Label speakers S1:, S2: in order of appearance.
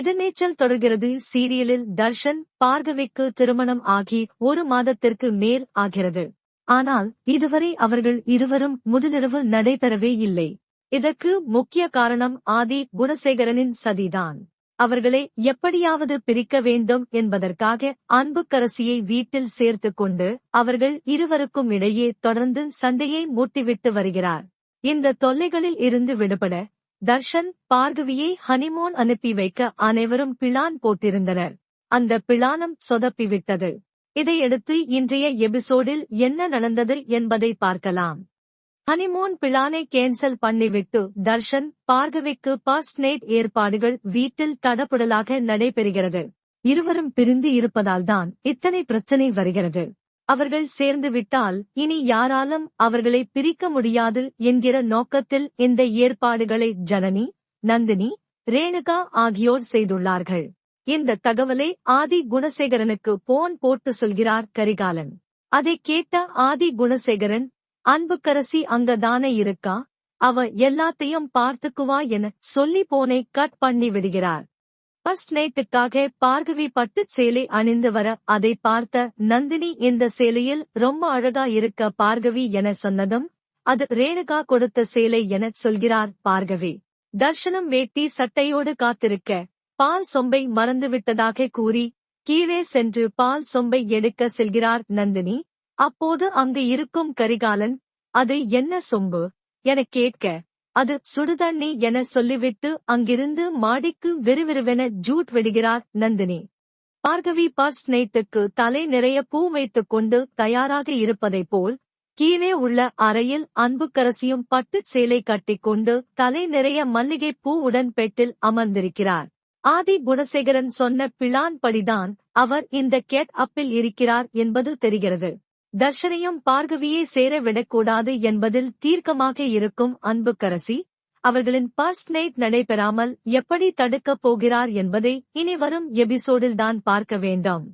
S1: எதிர்நீச்சல் தொடர்கிறது. சீரியலில் தர்ஷன் பார்கவிக்கு திருமணம் ஆகி ஒரு மாதத்திற்கு மேல் ஆகிறது. ஆனால் இதுவரை அவர்கள் இருவரும் முதலிரவு நடைபெறவே இல்லை. இதற்கு முக்கிய காரணம் ஆதி குணசேகரனின் சதிதான். அவர்களை எப்படியாவது பிரிக்க வேண்டும் என்பதற்காக அன்புக்கரசியை வீட்டில் சேர்த்துக் கொண்டு அவர்கள் இருவருக்கும் இடையே தொடர்ந்து சண்டையை மூட்டிவிட்டு வருகிறார். இந்த தொல்லைகளில் இருந்து விடுபட தர்ஷன் பார்கவியை ஹனிமூன் அனுப்பி வைக்க அனைவரும் பிளான் போட்டிருந்தனர். அந்த பிளானம் சொதப்பிவிட்டது. இதையடுத்து இன்றைய எபிசோடில் என்ன நடந்தது என்பதை பார்க்கலாம். ஹனிமூன் பிளானை கேன்சல் பண்ணிவிட்டு தர்ஷன் பார்கவிக்கு பர்ஸ்ட் நைட் ஏற்பாடுகள் வீட்டில் தடபுடலாக நடைபெறுகிறது. இருவரும் பிரிந்து இருப்பதால்தான் இத்தனை பிரச்சனை வருகிறது. அவர்கள் சேர்ந்துவிட்டால் இனி யாராலும் அவர்களை பிரிக்க முடியாது என்கிற நோக்கத்தில் இந்த ஏற்பாடுகளை ஜனனி நந்தினி ரேணுகா ஆகியோர் செய்துள்ளார்கள். இந்த தகவலை ஆதி குணசேகரனுக்கு போன் போட்டு சொல்கிறார் கரிகாலன். அதை கேட்ட ஆதி குணசேகரன் அன்புக்கரசி அங்கதானே இருக்கா? அவ எல்லாத்தையும் பார்த்துக்குவா என சொல்லி போனை கட் பண்ணி விடுகிறார். ஃபர்ஸ்ட் நைட்டுக்காக பார்கவி பட்டு சேலை அணிந்து வர அதை பார்த்த நந்தினி இந்த சேலையில் ரொம்ப அழகா இருக்க பார்கவி என சொன்னதும் அது ரேணுகா கொடுத்த சேலை என சொல்கிறார் பார்கவி. தர்ஷனம் வேட்டி சட்டையோடு காத்திருக்க. பால் சொம்பை மறந்துவிட்டதாக கூறி கீழே சென்று பால் சொம்பை எடுக்க செல்கிறார் நந்தினி. அப்போது அங்கு இருக்கும் கரிகாலன் அது என்ன சொம்பு? என கேட்க அது சுடுதண்ணி என சொல்லிவிட்டு அங்கிருந்து மாடிக்கு விறுவிறுவென ஜூட் விடுகிறார் நந்தினி. பார்கவி பர்ஸ் நைட்டுக்கு தலை நிறைய பூ வைத்துக் கொண்டு தயாராக இருப்பதைப் போல் கீழே உள்ள அறையில் அன்புக்கரசியும் பட்டுச் சேலை கட்டிக்கொண்டு தலை நிறைய மல்லிகை பூவுடன் பெட்டில் அமர்ந்திருக்கிறார். ஆதி குணசேகரன் சொன்ன பிளான் படிதான் அவர் இந்த கேட் அப்பில் இருக்கிறார் என்பது தெரிகிறது. தர்ஷனையும் பார்கவியே சேர விடக்கூடாது என்பதில் தீர்க்கமாக இருக்கும் அன்புக்கரசி அவர்களின் பர்ஸ்ட் நைட் நடைபெறாமல் எப்படி தடுக்கப் போகிறார் என்பதை இனி வரும் எபிசோடில்தான் பார்க்க வேண்டாம்.